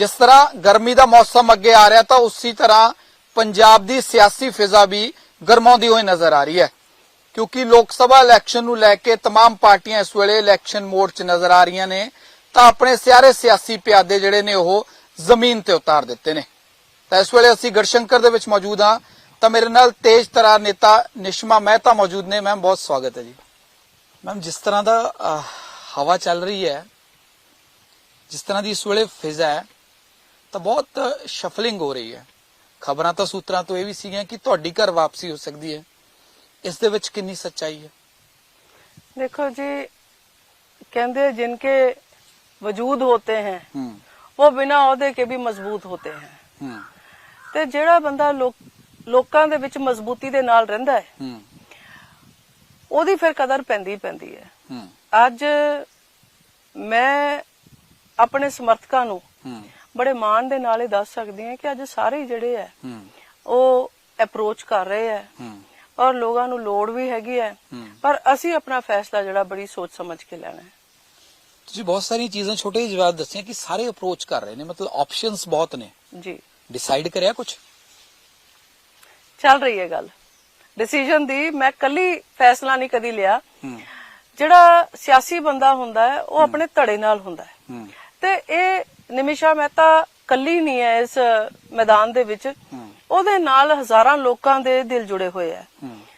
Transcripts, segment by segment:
ਜਿਸ ਤਰ੍ਹਾਂ ਗਰਮੀ ਦਾ ਮੌਸਮ ਅੱਗੇ ਆ ਰਿਹਾ ਤਾਂ ਉਸੇ ਤਰ੍ਹਾਂ ਪੰਜਾਬ ਦੀ ਸਿਆਸੀ ਫਿਜ਼ਾ ਵੀ ਗਰਮਾਉਂਦੀ ਹੋਈ ਨਜ਼ਰ ਆ ਰਹੀ ਹੈ ਕਿਉਂਕਿ ਲੋਕ ਸਭਾ ਇਲੈਕਸ਼ਨ ਨੂੰ ਲੈ ਕੇ तमाम ਪਾਰਟੀਆਂ ਇਸ ਵੇਲੇ ਇਲੈਕਸ਼ਨ ਮੋਡ 'ਚ ਨਜ਼ਰ ਆ ਰਹੀਆਂ ਨੇ ਤਾਂ ਆਪਣੇ ਸਾਰੇ ਸਿਆਸੀ ਪਿਆਦੇ ਜਿਹੜੇ ਨੇ ਉਹ ਜ਼ਮੀਨ ਤੇ ਉਤਾਰ ਦਿੱਤੇ ਨੇ ਤਾਂ ਇਸ ਵੇਲੇ ਅਸੀਂ ਗੜਸ਼ੰਕਰ ਦੇ ਵਿੱਚ ਮੌਜੂਦ ਹਾਂ ਤਾਂ ਮੇਰੇ ਨਾਲ ਤੇਜ ਤਰਾ ਨੇਤਾ ਨਿਸ਼ਮਾ ਮਹਿਤਾ ਮੌਜੂਦ ਨੇ ਮੈਮ ਬਹੁਤ ਸਵਾਗਤ ਹੈ ਜੀ ਮੈਮ ਜਿਸ ਤਰ੍ਹਾਂ ਦਾ ਅਹ, ਹਵਾ ਚੱਲ ਰਹੀ ਹੈ ਜਿਸ ਤਰ੍ਹਾਂ ਦੀ ਇਸ ਵੇਲੇ ਫਿਜ਼ਾ ਹੈ ਤਾਂ ਬਹੁਤ ਸ਼ਫਲਿੰਗ ਹੋ ਰਹੀ ਹੈ ਖਬਰਾਂ ਤਾਂ ਸੂਤਰਾਂ ਤੋਂ ਇਹ ਵੀ ਸੀਗੀਆਂ ਕਿ ਤੁਹਾਡੀ ਘਰ ਵਾਪਸੀ ਹੋ ਸਕਦੀ ਹੈ ਇਸ ਦੇ ਵਿੱਚ ਕਿੰਨੀ ਸੱਚਾਈ ਹੈ देखो जी कहते हैं जिनके वजूद होते हैं ਹੂੰ वो बिना अहदे के भी मजबूत होते हैं ਹੂੰ ਤੇ ਜਿਹੜਾ ਬੰਦਾ ਲੋਕ ਲੋਕਾਂ ਦੇ ਵਿੱਚ ਮਜ਼ਬੂਤੀ ਦੇ ਨਾਲ ਰਹਿੰਦਾ ਹੈ ਹੂੰ ਉਹਦੀ ਫਿਰ ਕਦਰ ਪੈਂਦੀ ਪੈਂਦੀ ਹੈ ਹੂੰ ਅੱਜ ਮੈਂ ਆਪਣੇ ਸਮਰਥਕਾਂ ਨੂੰ ਹੂੰ ਬੜੇ ਮਾਣ ਦੇ ਨਾਲ ਇਹ ਦੱਸ ਸਕਦੀ ਹਾਂ ਕਿ ਅੱਜ ਸਾਰੇ ਜਿਹੜੇ ਹੈ ਉਹ ਅਪਰੋਚ ਕਰ ਰਹੇ ਹੈ। ਔਰ ਲੋਕਾਂ ਨੂੰ ਲੋੜ ਵੀ ਹੈਗੀ ਹੈ। ਪਰ ਅਸੀਂ ਆਪਣਾ ਫੈਸਲਾ ਜਿਹੜਾ ਬੜੀ ਸੋਚ ਸਮਝ ਕੇ ਲੈਣਾ ਹੈ। ਤੁਸੀਂ ਬਹੁਤ ਸਾਰੀਆਂ ਚੀਜ਼ਾਂ ਛੋਟੇ ਜਿਹੇ ਜਵਾਬ ਦੱਸੀਆਂ ਕਿ ਸਾਰੇ ਅਪਰੋਚ ਕਰ ਰਹੇ ਨੇ ਮਤਲਬ ਆਪਸ਼ਨਸ ਬਹੁਤ ਨੇ। ਜੀ। ਡਿਸਾਈਡ ਕਰਿਆ ਕੁਝ ਚੱਲ ਰਹੀ ਹੈ ਗੱਲ। ਡਿਸੀਜਨ ਦੀ ਮੈਂ ਕੱਲੀ ਫੈਸਲਾ ਨਹੀਂ ਕਦੀ ਲਿਆ। ਜਿਹੜਾ ਸਿਆਸੀ ਬੰਦਾ ਹੁੰਦਾ ਹੈ ਉਹ ਆਪਣੇ ਧੜੇ ਨਾਲ ਹੁੰਦਾ ਹੂੰ। ਤੇ ਇਹ ਨਿਮਿਸ਼ਾ ਮਹਿਤਾ ਕੱਲੀ ਨਹੀਂ ਹੈ ਇਸ ਮੈਦਾਨ ਦੇ ਵਿੱਚ। ਉਹਦੇ ਨਾਲ ਹਜ਼ਾਰਾਂ ਲੋਕਾਂ ਦੇ ਦਿਲ ਜੁੜੇ ਹੋਏ ਆ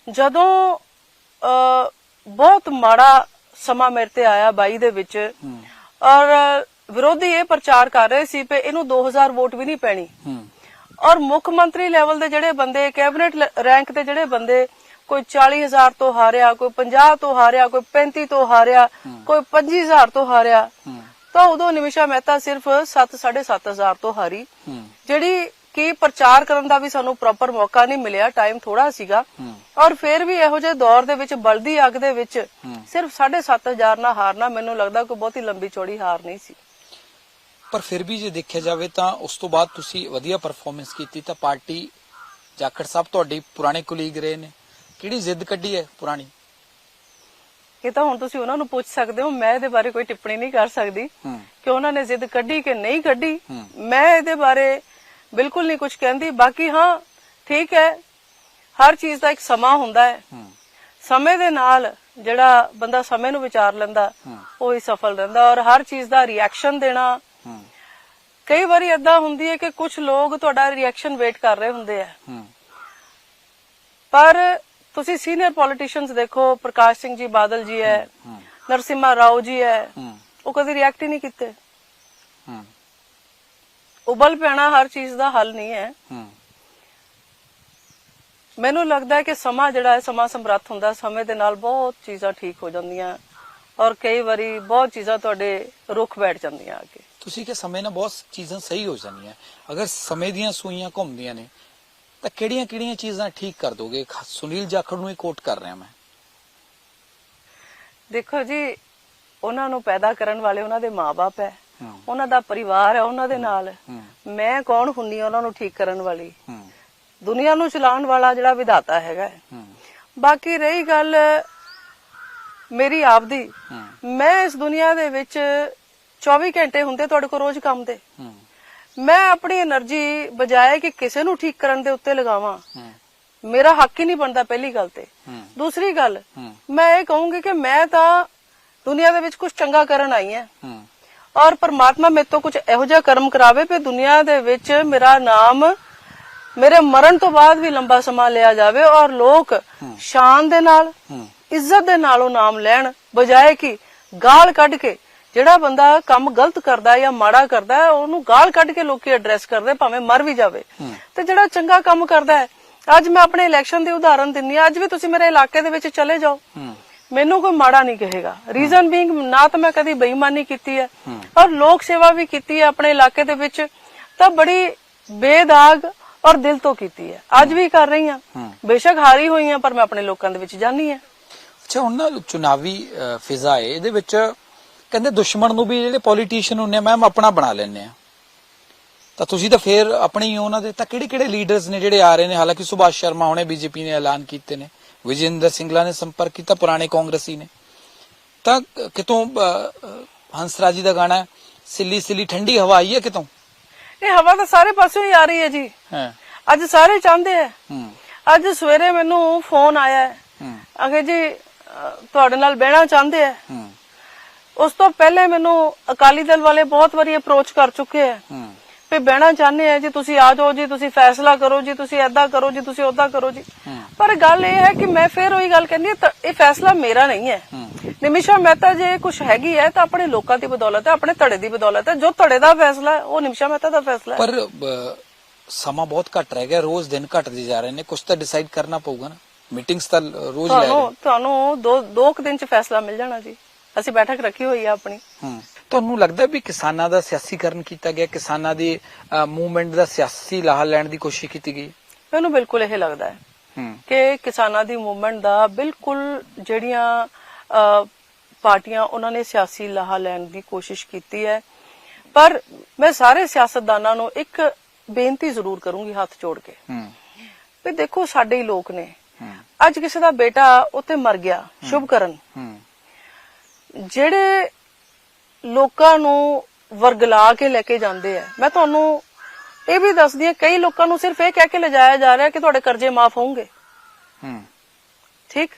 ਜਦੋਂ ਬਹੁਤ ਮਾੜਾ ਸਮਾਂ ਮੇਰੇ ਤੇ ਆਇਆ 22 ਦੇ ਵਿੱਚ ਔਰ ਵਿਰੋਧੀ ਇਹ ਪ੍ਰਚਾਰ ਕਰ ਰਹੇ ਸੀ ਕਿ ਇਹਨੂੰ 2000 ਵੋਟ ਵੀ ਨਹੀਂ ਪੈਣੀ। ਔਰ ਮੁੱਖ ਮੰਤਰੀ ਲੈਵਲ ਦੇ ਜਿਹੜੇ ਬੰਦੇ ਕੈਬਨਿਟ ਰੈਂਕ ਤੇ ਜਿਹੜੇ ਬੰਦੇ ਕੋਈ 40000 ਤੋਂ ਹਾਰਿਆ ਕੋਈ 50 ਤੋਂ ਹਾਰਿਆ ਕੋਈ 35 ਤੋਂ ਹਾਰਿਆ ਕੋਈ 25000 ਤੋਂ ਹਾਰਿਆ ਤਾਂ ਉਦੋਂ ਨਿਮਿਸ਼ਾ ਮਹਿਤਾ ਸਿਰਫ 7 7500 ਤੋਂ ਹਾਰੀ। ਜਿਹੜੀ ਕਿ ਪ੍ਰਚਾਰ ਕਰਨ ਦਾ ਵੀ ਸਾਨੂੰ ਪ੍ਰੋਪਰ ਮੌਕਾ ਨਹੀਂ ਮਿਲਿਆ ਟਾਈਮ ਥੋੜਾ ਸੀਗਾ। ਔਰ ਫਿਰ ਵੀ ਇਹੋ ਜਿਹੇ ਦੌਰ ਦੇ ਵਿੱਚ ਬਲਦੀ ਅੱਗ ਦੇ ਵਿੱਚ। ਸਿਰਫ 7500 ਨਾਲ ਹਾਰਨਾ ਮੈਨੂੰ ਲੱਗਦਾ ਕੋਈ ਬਹੁਤੀ ਲੰਬੀ ਚੌੜੀ ਹਾਰ ਨਹੀਂ ਸੀ। ਪਰ ਫਿਰ ਵੀ ਜੇ ਦੇਖਿਆ ਜਾਵੇ ਤਾਂ ਉਸ ਤੋਂ ਬਾਅਦ ਤੁਸੀਂ ਵਧੀਆ ਪਰਫਾਰਮੈਂਸ ਕੀਤੀ ਤਾਂ ਪਾਰਟੀ ਜਾਖੜ ਸਾਹਿਬ ਤੁਹਾਡੀ ਪੁਰਾਣੇ ਕੁਲੀਗ ਰਹੇ ਨੇ। ਕਿਹੜੀ ਜ਼ਿੱਦ ਕੱਢੀ ਹੈ ਪੁਰਾਣੀ? ਇਹ ਤਾਂ ਹੁਣ ਤੁਸੀਂ ਉਹਨਾਂ ਨੂੰ ਪੁੱਛ ਸਕਦੇ ਹੋ ਮੈਂ ਇਹਦੇ ਬਾਰੇ ਕੋਈ ਟਿੱਪਣੀ ਨਹੀਂ ਕਰ ਸਕਦੀ। ਕਿ ਉਹਨਾਂ ਨੇ ਜ਼ਿੱਦ ਕੱਢੀ ਕਿ ਨਹੀਂ ਕੱਢੀ। ਮੈਂ ਇਹਦੇ ਬਾਰੇ ਬਿਲਕੁਲ ਨਹੀਂ ਕੁਝ ਕਹਿੰਦੀ। ਬਾਕੀ ਹਾਂ ਠੀਕ ਹੈ ਹਰ ਚੀਜ਼ ਦਾ ਇੱਕ ਸਮਾਂ ਹੁੰਦਾ ਹੈ। ਸਮੇਂ ਦੇ ਨਾਲ ਜਿਹੜਾ ਬੰਦਾ ਸਮੇਂ ਨੂੰ ਵਿਚਾਰ ਲੈਂਦਾ। ਉਹ ਹੀ ਸਫਲ ਰਹਿੰਦਾ ਔਰ ਹਰ ਚੀਜ਼ ਦਾ ਰਿਐਕਸ਼ਨ ਦੇਣਾ। ਕਈ ਵਾਰੀ ਏਦਾਂ ਹੁੰਦੀ ਹੈ ਕਿ ਕੁਝ ਲੋਕ ਤੁਹਾਡਾ ਰਿਐਕਸ਼ਨ ਵੇਟ ਕਰ ਰਹੇ ਹੁੰਦੇ ਆ। ਪਰ ਤੁਸੀਂ ਸੀਨੀਅਰ ਪੋਲੀਟੀਸ਼ੀਅਨਸ ਦੇਖੋ ਪ੍ਰਕਾਸ਼ ਸਿੰਘ ਜੀ ਬਾਦਲ ਜੀ ਹੈ ਨਰਸਿਮਹਾ ਰਾਓ ਜੀ ਹੈ। ਉਹ ਕਦੀ ਰਿਐਕਟ ਹੀ ਨਹੀਂ ਕੀਤੇ। ਹੂੰ। ਉਬਲ ਪੈਣਾ ਹਰ ਚੀਜ਼ ਦਾ ਹੱਲ ਨਹੀਂ ਹੈ। ਮੈਨੂੰ ਲੱਗਦਾ ਹੈ ਕਿ ਸਮਾਂ ਜਿਹੜਾ ਹੈ ਸਮਾਂ ਸਮਰੱਥ ਹੁੰਦਾ। ਸਮੇਂ ਦੇ ਨਾਲ ਬਹੁਤ ਚੀਜ਼ਾਂ ਠੀਕ ਹੋ ਜਾਂਦੀਆਂ ਔਰ ਕਈ ਵਾਰੀ ਬਹੁਤ ਚੀਜ਼ਾਂ ਤੁਹਾਡੇ ਰੁੱਖ ਬੈਠ ਜਾਂਦੀਆਂ ਅੱਗੇ। ਤੁਸੀਂ ਕਿ ਸਮੇਂ ਨਾਲ ਬਹੁਤ ਚੀਜ਼ਾਂ ਸਹੀ ਹੋ ਜਾਂਦੀਆਂ। ਅਗਰ ਸਮੇਂ ਦੀਆਂ ਸੂਈਆਂ ਘੁੰਮਦੀਆਂ ਨੇ ਤਾਂ ਕਿਹੜੀਆਂ-ਕਿਹੜੀਆਂ ਚੀਜ਼ਾਂ ਠੀਕ ਕਰ ਦੋਗੇ? ਸੁਨੀਲ ਜਾਖੜ ਨੂੰ ਹੀ ਕੋਟ ਕਰ ਰਿਹਾ ਮੈਂ। ਦੇਖੋ ਜੀ ਉਹਨਾਂ ਨੂੰ ਪੈਦਾ ਕਰਨ ਵਾਲੇ ਉਹਨਾਂ ਦੇ ਮਾਪੇ ਹੈ। ਉਹਨਾਂ ਦਾ ਪਰਿਵਾਰ ਹੈ ਉਹਨਾਂ ਦੇ ਨਾਲ। ਮੈਂ ਕੌਣ ਹੁੰਨੀ ਉਹਨਾਂ ਨੂੰ ਠੀਕ ਕਰਨ ਵਾਲੀ? ਦੁਨੀਆ ਨੂੰ ਚਲਾਉਣ ਵਾਲਾ ਜਿਹੜਾ ਵਿਧਾਤਾ ਹੈਗਾ ਬਾਕੀ ਰਹੀ ਗੱਲ ਮੇਰੀ ਆਪਦੀ। ਮੈਂ ਇਸ ਦੁਨੀਆ ਦੇ ਵਿੱਚ 24 ਘੰਟੇ ਹੁੰਦੇ ਤੁਹਾਡੇ ਕੋਲ ਰੋਜ਼ ਕੰਮ ਦੇ। ਮੈਂ ਆਪਣੀ એનર્ਜੀ ਬਜਾਏ ਕਿ ਕਿਸੇ ਨੂੰ ਠੀਕ ਕਰਨ ਦੇ ਉੱਤੇ ਲਗਾਵਾਂ ਮੇਰਾ ਹੱਕ ਹੀ ਨਹੀਂ ਬਣਦਾ ਪਹਿਲੀ ਗੱਲ ਤੇ। ਦੂਸਰੀ ਗੱਲ ਮੈਂ ਇਹ ਕਹੂੰਗੀ ਕਿ ਮੈਂ ਤਾਂ ਦੁਨੀਆ ਦੇ ਵਿੱਚ ਕੁਝ ਚੰਗਾ ਕਰਨ ਆਈ ਆ ਔਰ ਪਰਮਾਤਮਾ ਮੇਰੇ ਤੋਂ ਕੁਝ ਇਹੋ ਜਿਹਾ ਕਰਮ ਕਰਾਵੇ ਕਿ ਦੁਨੀਆ ਦੇ ਵਿੱਚ ਮੇਰਾ ਨਾਮ ਮੇਰੇ ਮਰਨ ਤੋਂ ਬਾਅਦ ਵੀ ਲੰਬਾ ਸਮਾਂ ਲਿਆ ਜਾਵੇ ਔਰ ਲੋਕ ਸ਼ਾਨ ਦੇ ਨਾਲ ਇੱਜ਼ਤ ਦੇ ਨਾਲ ਉਹ ਨਾਮ ਲੈਣ ਬਜਾਏ ਕਿ ਗਾਲ ਕੱਢ ਕੇ ਜਿਹੜਾ ਬੰਦਾ ਕੰਮ ਗਲਤ ਕਰਦਾ ਜਾਂ ਮਾੜਾ ਕਰਦਾ ਉਹਨੂੰ ਗਾਲ ਕੱਢ ਕੇ ਲੋਕੀ ਐਡਰੈਸ ਕਰਦੇ ਭਾਵੇਂ ਮਰ ਵੀ ਜਾਵੇ। ਤੇ ਜਿਹੜਾ ਚੰਗਾ ਕੰਮ ਕਰਦਾ ਹੈ ਅੱਜ ਮੈਂ ਆਪਣੇ ਇਲੈਕਸ਼ਨ ਦੀ ਉਦਾਹਰਨ ਦਿੰਨੀ ਆ ਅੱਜ ਵੀ ਤੁਸੀਂ ਮੇਰੇ ਇਲਾਕੇ ਦੇ ਵਿੱਚ ਚਲੇ ਜਾਓ। ਮੈਨੂੰ ਕੋਈ ਮਾੜਾ ਨਹੀਂ ਕਹੇਗਾ। ਰੀਜ਼ਨ ਬੀਇੰਗ ਨਾ ਤਾਂ ਮੈਂ ਕਦੀ ਬੇਈਮਾਨੀ ਕੀਤੀ ਹੈ ਔਰ ਲੋਕ ਸੇਵਾ ਵੀ ਕੀਤੀ ਹੈ ਆਪਣੇ ਇਲਾਕੇ ਦੇ ਵਿੱਚ ਤਾਂ ਬੜੀ ਬੇਦਾਗ ਔਰ ਦਿਲ ਤੋਂ ਕੀਤੀ ਹੈ। ਅੱਜ ਵੀ ਕਰ ਰਹੀ ਹਾਂ। ਬੇਸ਼ੱਕ ਹਾਰੀ ਹੋਈ ਹਾਂ ਪਰ ਮੈਂ ਆਪਣੇ ਲੋਕਾਂ ਦੇ ਵਿੱਚ ਜਾਣੀ ਹਾਂ। ਅੱਛਾ ਹੁਣ ਨਾ ਚੁਣਾਵੀ ਫਿਜ਼ਾ ਹੈ ਇਹਦੇ ਵਿੱਚ ਕਹਿੰਦੇ ਦੁਸ਼ਮਣ ਨੂੰ ਵੀ ਜਿਹੜੇ ਪੋਲੀਟੀਸ਼ੀਅਨ ਹੁੰਨੇ ਆ ਮੈਮ ਆਪਣਾ ਬਣਾ ਲੈਂਦੇ ਆ। ਤਾਂ ਤੁਸੀਂ ਤਾਂ ਫੇਰ ਆਪਣੀ ਹੀ ਉਹਨਾਂ ਦੇ। ਤਾਂ ਕਿਹੜੇ ਕਿਹੜੇ ਲੀਡਰਸ ਨੇ ਜਿਹੜੇ ਆ ਰਹੇ ਨੇ? ਹਾਲਾਂਕਿ ਸੁਭਾਸ਼ ਸ਼ਰਮਾ ਹੁਣੇ ਬੀਜੇਪੀ ਨੇ ਐਲਾਨ ਕੀਤੇ ਨੇ। ਵਿਜੇਂਦਰ ਸਿੰਗਲਾ ਨੇ ਸੰਪਰਕ ਕੀਤਾ ਪੁਰਾਣੇ ਕਾਂਗਰਸੀ ਨੇ। ਤਾਂ ਕਿਤੋਂ ਹੰਸਰਾਜੀ ਦਾ ਗਾਣਾ ਸਿੱਲੀ ਸਿੱਲੀ ਠੰਡੀ ਹਵਾ ਆਈ ਹੈ ਕਿਤੋਂ? ਇਹ ਹਵਾ ਤਾਂ ਸਾਰੇ ਪਾਸਿਓਂ ਹੀ ਆ ਰਹੀ ਹੈ ਜੀ। ਹਾਂ। ਅੱਜ ਸਾਰੇ ਚਾਹੁੰਦੇ ਆ। ਹੂੰ। ਅੱਜ ਸਵੇਰੇ ਮੈਨੂੰ ਫੋਨ ਆਇਆ ਹੈ। ਹੂੰ। ਅਗੇ ਜੀ ਤੁਹਾਡੇ ਨਾਲ ਬਹਿਣਾ ਚਾਹੁੰਦੇ ਆ। ਹੂੰ। ਉਸ ਤੋਂ ਪਹਿਲੇ ਮੈਨੂੰ ਅਕਾਲੀ ਦਲ ਵਾਲੇ ਬਹੁਤ ਵਾਰੀ ਅਪਰੋਚ ਕਰ ਚੁੱਕੇ ਆ। ਵੀ ਬਹਿਣਾ ਚਾਹੁੰਦੇ ਆ ਜੀ ਤੁਸੀਂ ਆ ਜਾਓ ਜੀ ਤੁਸੀਂ ਫੈਸਲਾ ਕਰੋ ਜੀ ਤੁਸੀਂ ਐਦਾਂ ਕਰੋ ਜੀ ਤੁਸੀਂ ਓਦਾਂ ਕਰੋ ਜੀ। ਪਰ ਗੱਲ ਇਹ ਹੈ ਕਿ ਮੈਂ ਫੇਰ ਉਹੀ ਗੱਲ ਕਹਿੰਦੀ ਤਾਂ ਇਹ ਫੈਸਲਾ ਮੇਰਾ ਨਹੀਂ ਹੈ। ਨਿਮਿਸ਼ਾ ਮਹਿਤਾ ਜੇ ਕੁਝ ਹੈਗੀ ਹੈ ਤਾਂ ਆਪਣੇ ਲੋਕਾਂ ਦੀ ਬਦੌਲਤ ਹੈ ਆਪਣੇ ਧੜੇ ਦੀ ਬਦੌਲਤ ਹੈ। ਜੋ ਧੜੇ ਦਾ ਫੈਸਲਾ ਹੈ ਉਹ ਨਿਮਿਸ਼ਾ ਮਹਿਤਾ ਦਾ ਫੈਸਲਾ ਹੈ। ਪਰ ਸਮਾਂ ਬਹੁਤ ਘੱਟ ਰਹਿ ਗਿਆ ਰੋਜ਼ ਦਿਨ ਘਟਦੇ ਜਾ ਰਹੇ ਨੇ। ਕੁਝ ਤਾਂ ਡਿਸਾਈਡ ਕਰਨਾ ਪਊਗਾ ਨਾ। ਮੀਟਿੰਗਸ ਤਾਂ ਰੋਜ਼ ਲੈ ਰਹੇ ਤੁਹਾਨੂੰ ਤੁਹਾਨੂੰ ਦੋ ਦੋ ਕੁ ਦਿਨ ਚ ਫੈਸਲਾ ਮਿਲ ਜਾਣਾ ਜੀ। ਅਸੀਂ ਬੈਠਕ ਰੱਖੀ ਹੋਈ ਹੈ ਆਪਣੀ। ਹੂੰ। ਤੁਹਾਨੂੰ ਲੱਗਦਾ ਵੀ ਕਿਸਾਨਾਂ ਦਾ ਸਿਆਸੀਕਰਨ ਕੀਤਾ ਗਿਆ ਕਿਸਾਨਾਂ ਦੀ ਮੂਵਮੈਂਟ ਦਾ ਸਿਆਸੀ ਲਾਹਾ ਲੈਣ ਦੀ ਕੋਸ਼ਿਸ਼ ਕੀਤੀ ਗਈ? ਮੈਨੂੰ ਬਿਲਕੁਲ ਇਹ ਲੱਗਦਾ ਹੈ ਹੂੰ। ਕਿ ਕਿਸਾਨਾਂ ਦੀ ਮੂਵਮੈਂਟ ਦਾ ਬਿਲਕੁਲ ਜਿਹੜੀਆਂ ਪਾਰਟੀਆਂ ਉਹਨਾਂ ਨੇ ਸਿਆਸੀ ਲਾਹਾ ਲੈਣ ਦੀ ਕੋਸ਼ਿਸ਼ ਕੀਤੀ ਹੈ। ਪਰ ਮੈਂ ਸਾਰੇ ਸਿਆਸਤਦਾਨਾਂ ਨੂੰ ਇੱਕ ਬੇਨਤੀ ਜ਼ਰੂਰ ਕਰੂੰਗੀ ਹੱਥ ਜੋੜ ਕੇ। ਹੂੰ। ਵੀ ਦੇਖੋ ਸਾਡੇ ਹੀ ਲੋਕ ਨੇ। ਅੱਜ ਕਿਸੇ ਦਾ ਬੇਟਾ ਉੱਥੇ ਮਰ ਗਿਆ ਸ਼ੁਭ ਕਰਨ। ਜਿਹੜੇ ਲੋਕਾਂ ਨੂੰ ਵਰਗਲਾ ਕੇ ਲੈ ਕੇ ਜਾਂਦੇ ਆ ਮੈਂ ਤੁਹਾਨੂੰ ਇਹ ਵੀ ਦੱਸਦੀ ਹਾਂ ਕਈ ਲੋਕਾਂ ਨੂੰ ਸਿਰਫ ਇਹ ਕਹਿ ਕੇ ਲਿਜਾਇਆ ਜਾ ਰਿਹਾ ਕਿ ਤੁਹਾਡੇ ਕਰਜ਼ੇ ਮਾਫ ਹੋਣਗੇ। ਹੂੰ। ਠੀਕ?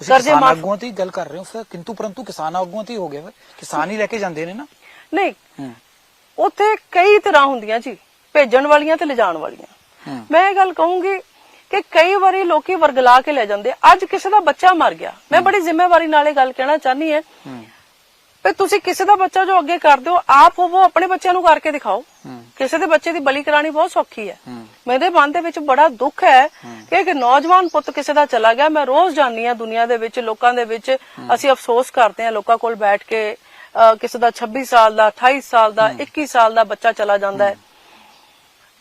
ਤੁਸੀਂ ਕਰਜ਼ੇ ਮਾਫ਼- ਆਗੂਆਂ ਹੀ ਗੱਲ ਕਰ ਰਹੇ ਹੋ ਫਿਰ ਕਿੰਤੂ ਪਰੰਤੂ ਕਿਸਾਨ ਆਗੂਆਂ ਤੇ ਹੀ ਗਿਆ ਕਿਸਾਨ ਹੀ ਲੈ ਕੇ ਜਾਂਦੇ ਨੇ ਨਾ। ਨਹੀਂ ਹੂੰ। ਉੱਥੇ ਕਈ ਤਰ੍ਹਾਂ ਹੁੰਦੀਆਂ ਜੀ ਭੇਜਣ ਵਾਲੀਆਂ ਤੇ ਲਿਜਾਣ ਵਾਲੀਆਂ। ਮੈਂ ਇਹ ਗੱਲ ਕਹੂੰਗੀ ਕਿ ਕਈ ਵਾਰੀ ਲੋਕੀ ਵਰਗਲਾ ਕੇ ਲੈ ਜਾਂਦੇ। ਅੱਜ ਕਿਸੇ ਦਾ ਬੱਚਾ ਮਰ ਗਿਆ। ਮੈਂ ਬੜੀ ਜ਼ਿੰਮੇਵਾਰੀ ਨਾਲ ਇਹ ਗੱਲ ਕਹਿਣਾ ਚਾਹਨੀ ਹੈ ਵੀ ਤੁਸੀਂ ਕਿਸੇ ਦਾ ਬੱਚਾ ਜੋ ਅੱਗੇ ਕਰਦੇ ਹੋ ਆਪ ਹੋਵੋ ਆਪਣੇ ਬੱਚਿਆਂ ਨੂੰ ਕਰਕੇ ਦਿਖਾਓ। ਕਿਸੇ ਦੇ ਬੱਚੇ ਦੀ ਬਲੀ ਕਰਾਣੀ ਬਹੁਤ ਸੌਖੀ ਹੈ। ਮੇਰੇ ਮਨ ਦੇ ਵਿੱਚ ਬੜਾ ਦੁੱਖ ਹੈ ਕਿ ਇੱਕ ਨੌਜਵਾਨ ਪੁੱਤ ਕਿਸੇ ਦਾ ਚਲਾ ਗਿਆ। ਮੈਂ ਰੋਜ਼ ਜਾਂਦੀ ਆ ਦੁਨੀਆ ਦੇ ਵਿੱਚ ਲੋਕਾਂ ਦੇ ਵਿੱਚ। ਅਸੀਂ ਅਫਸੋਸ ਕਰਦੇ ਆ ਲੋਕਾਂ ਕੋਲ ਬੈਠ ਕੇ ਕਿਸੇ ਦਾ 26 ਸਾਲ ਦਾ 28 ਸਾਲ ਦਾ 21 ਸਾਲ ਦਾ ਬੱਚਾ ਚਲਾ ਜਾਂਦਾ ਹੈ।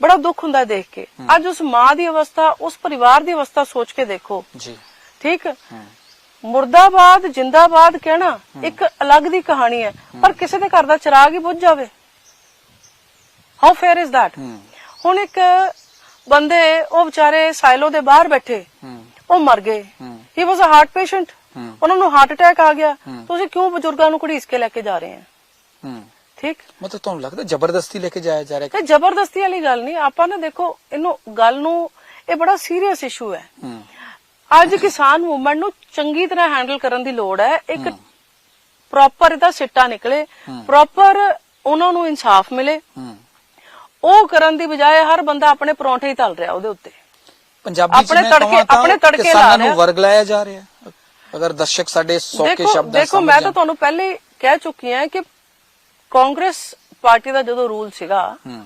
ਬੜਾ ਦੁੱਖ ਹੁੰਦਾ ਦੇਖ ਕੇ। ਅੱਜ ਉਸ ਮਾਂ ਦੀ ਅਵਸਥਾ ਉਸ ਪਰਿਵਾਰ ਦੀ ਅਵਸਥਾ ਸੋਚ ਕੇ ਦੇਖੋ। ਜੀ। ਠੀਕ? ਮੁਰਦਾਬਾਦ ਜਿੰਦਾਬਾਦ ਕਹਿਣਾ ਇੱਕ ਅਲੱਗ ਦੀ ਕਹਾਣੀ ਹੈ। ਪਰ ਕਿਸੇ ਦੇ ਘਰ ਦਾ ਚਿਰਾਗ ਹੀ ਬੁੱਝ ਜਾਵੇ। ਹਾਊ ਫੇਅਰ ਇਜ਼ ਹੂੰ। ਹੁਣ ਇੱਕ ਬੰਦੇ ਉਹ ਵਿਚਾਰੇ ਸਾਇਲੋ ਦੇ ਬਾਹਰ ਬੈਠੇ। ਉਹ ਮਰ ਗਏ। ਹੂੰ। Was a heart patient. ਉਹਨਾਂ ਨੂੰ ਹਾਰਟ ਅਟੈਕ ਆ ਗਿਆ। ਤੁਸੀਂ ਕਿਉਂ ਬਜ਼ੁਰਗਾਂ ਨੂੰ ਘੜੀਸ ਕੇ ਲੈ ਕੇ ਜਾ ਰਹੇ ਹੋ? ਹੂੰ। ਠੀਕ? ਮਤਲਬ ਤੁਹਾਨੂੰ ਲੱਗਦਾ ਜ਼ਬਰਦਸਤੀ ਲੈ ਕੇ ਜਾਇਆ ਜਾ ਰਿਹਾ ਇਹ ਜ਼ਬਰਦਸਤੀ ਵਾਲੀ ਗੱਲ ਨਹੀਂ ਆਪਾਂ ਨੇ ਦੇਖੋ ਇਹਨੂੰ ਗੱਲ ਨੂੰ ਇਹ ਬੜਾ ਸੀਰੀਅਸ ਇਸ਼ੂ ਹੈ। ਅੱਜ ਕਿਸਾਨ ਮੂਵਮੈਂਟ ਨੂੰ ਚੰਗੀ ਤਰ੍ਹਾਂ ਹੈਂਡਲ ਕਰਨ ਦੀ ਲੋੜ ਹੈ। ਇੱਕ ਪ੍ਰੋਪਰ ਇਹਦਾ ਸਿੱਟਾ ਨਿਕਲੇ ਪ੍ਰੋਪਰ ਉਹਨਾਂ ਨੂੰ ਇਨਸਾਫ ਮਿਲੇ। ਉਹ ਕਰਨ ਦੀ ਬਜਾਏ ਹਰ ਬੰਦਾ ਆਪਣੇ ਪਰੌਂਠੇ ਹੀ ਤਲ ਰਿਹਾ ਉਹਦੇ ਉੱਤੇ। ਪੰਜਾਬੀ ਆਪਣੇ ਤੜਕੇ- ਆਪਣੇ ਤੜਕੇ ਲਾ ਕਿਸਾਨਾਂ ਰਿਹਾ। ਨੂੰ ਵਰਗ ਲਾਇਆ ਜਾ ਰਿਹਾ। ਅਗਰ ਦਰਸ਼ਕ ਸਾਡੇ 100 ਕੇ ਦੇਖੋ ਸ਼ਬਦ ਦੇਖੋ ਮੈਂ ਤਾਂ ਤੁਹਾਨੂੰ ਪਹਿਲੇ ਕਹਿ ਚੁੱਕੀ ਹਾਂ ਕਿ ਕਾਂਗਰਸ ਪਾਰਟੀ ਦਾ ਜਦੋਂ ਰੂਲ ਸੀਗਾ ਹੂੰ।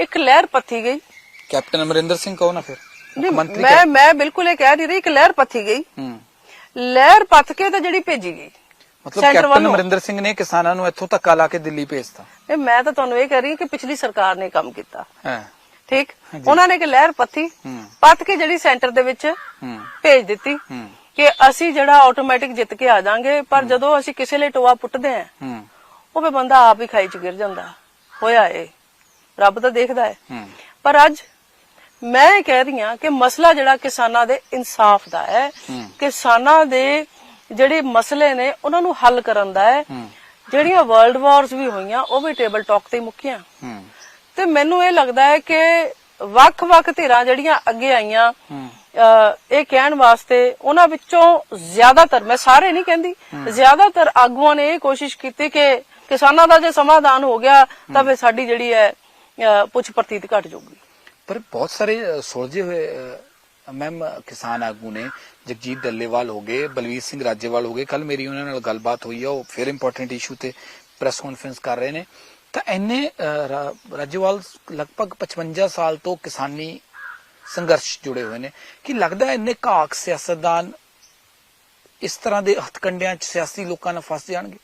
ਇੱਕ ਲਹਿਰ ਪੱਥੀ ਗਈ। ਕੈਪਟਨ ਅਮਰਿੰਦਰ ਸਿੰਘ ਕਹੋ ਨਾ ਫਿਰ। ਮੰਤਰੀ ਮੈਂ ਮੈਂ ਬਿਲਕੁਲ ਇਹ ਕਹਿ ਨਹੀਂ ਰਹੀ ਇੱਕ ਲਹਿਰ ਪੱਥੀ ਗਈ। ਹੂੰ। ਲਹਿਰ ਪੱਥ ਕੇ ਤਾਂ ਜਿਹੜੀ ਭੇਜੀ ਗਈ। ਮਤਲਬ Center ਕੈਪਟਨ ਵੱਲੋਂ। ਅਮਰਿੰਦਰ ਸਿੰਘ ਨੇ ਕਿਸਾਨਾਂ ਨੂੰ ਇੱਥੋਂ ਧੱਕਾ ਲਾ ਕੇ ਦਿੱਲੀ ਭੇਜਤਾ। ਇਹ ਮੈਂ ਤਾਂ ਤੁਹਾਨੂੰ ਇਹ ਕਹਿ ਰਹੀ ਕਿ ਪਿਛਲੀ ਸਰਕਾਰ ਨੇ ਕੰਮ ਕੀਤਾ। ਹੈ। ਠੀਕ? ਉਹਨਾਂ ਨੇ ਲਹਿਰ ਪੱਥੀ ਪੱਥ ਕੇ ਜਿਹੜੀ ਸੈਂਟਰ ਦੇ ਵਿੱਚ ਭੇਜ ਦਿੱਤੀ ਕਿ ਅਸੀਂ ਜਿਹੜਾ ਆਟੋਮੈਟਿਕ ਜਿੱਤ ਕੇ ਆ ਜਾਾਂਗੇ ਪਰ ਜਦੋਂ ਅਸੀਂ ਕਿਸੇ ਲਈ ਟੋਆ ਪੁੱਟਦੇ ਆਂ ਉਹ ਵੀ ਬੰਦਾ ਆਪ ਹੀ ਖਾਈ ਚ ਗਿਰ ਜਾਂਦਾ। ਹੋਇਆ ਏ ਰੱਬ ਤਾਂ ਦੇਖਦਾ ਹੈ। ਪਰ ਅੱਜ ਮੈਂ ਇਹ ਕਹਿ ਰਹੀ ਹਾਂ ਕਿ ਮਸਲਾ ਜਿਹੜਾ ਕਿਸਾਨਾਂ ਦੇ ਇਨਸਾਫ ਦਾ ਹੈ। ਕਿਸਾਨਾਂ ਦੇ ਜਿਹੜੇ ਮਸਲੇ ਨੇ ਉਹਨਾਂ ਨੂੰ ਹੱਲ ਕਰਨ ਦਾ ਹੈ। ਜਿਹੜੀਆਂ ਵਰਲਡ ਵਾਰਸ ਵੀ ਹੋਈਆਂ ਉਹ ਵੀ ਟੇਬਲ ਟਾਕ ਤੇ ਮੁੱਕੀਆਂ। ਤੇ ਮੈਨੂੰ ਇਹ ਲੱਗਦਾ ਹੈ ਕਿ ਵੱਖ-ਵੱਖ ਧਿਰਾਂ ਜਿਹੜੀਆਂ ਅੱਗੇ ਆਈਆਂ ਇਹ ਕਹਿਣ ਵਾਸਤੇ ਉਹਨਾਂ ਵਿੱਚੋਂ ਜ਼ਿਆਦਾਤਰ ਮੈਂ ਸਾਰੇ ਨਹੀਂ ਕਹਿੰਦੀ ਜ਼ਿਆਦਾਤਰ ਆਗੂਆਂ ਨੇ ਇਹ ਕੋਸ਼ਿਸ਼ ਕੀਤੀ ਕਿ ਕਿਸਾਨਾਂ ਦਾ ਜੇ ਸਮਾਧਾਨ ਹੋ ਗਿਆ ਤਾਂ ਫਿਰ ਸਾਡੀ ਜਿਹੜੀ ਹੈ ਪੁੱਛ ਪ੍ਰਤੀਤ ਘਟ ਜਾਊਗੀ। ਪਰ ਬਹੁਤ ਸਾਰੇ ਸੁਲਝੇ ਹੋਏ ਮੈਮ ਕਿਸਾਨ ਆਗੂ ਨੇ ਜਗਜੀਤ ਡੱਲੇਵਾਲ ਹੋ ਗਏ ਬਲਵੀਰ ਸਿੰਘ ਰਾਜੇਵਾਲ ਹੋ ਗਏ ਕੱਲ ਮੇਰੀ ਉਹਨਾਂ ਨਾਲ ਗੱਲਬਾਤ ਹੋਈ ਆ ਉਹ ਫਿਰ ਇੰਪੋਰਟੈਂਟ ਇਸ਼ੂ ਤੇ ਪ੍ਰੈਸ ਕਾਨਫਰੰਸ ਕਰ ਰਹੇ ਨੇ। ਤਾਂ ਰਾ- ਰਾਜੇਵਾਲ ਲਗਭਗ 55 ਸਾਲ ਤੋਂ ਕਿਸਾਨੀ ਸੰਘਰਸ਼ ਜੁੜੇ ਹੋਏ ਨੇ। ਕਿ ਲੱਗਦਾ ਇੰਨੇ ਘਾਕ ਸਿਆਸਤਦਾਨ ਇਸ ਤਰ੍ਹਾਂ ਦੇ ਹੱਥਕੰਡਿਆਂ 'ਚ ਸਿਆਸੀ ਲੋਕਾਂ ਨਾਲ ਫਸ ਜਾਣਗੇ?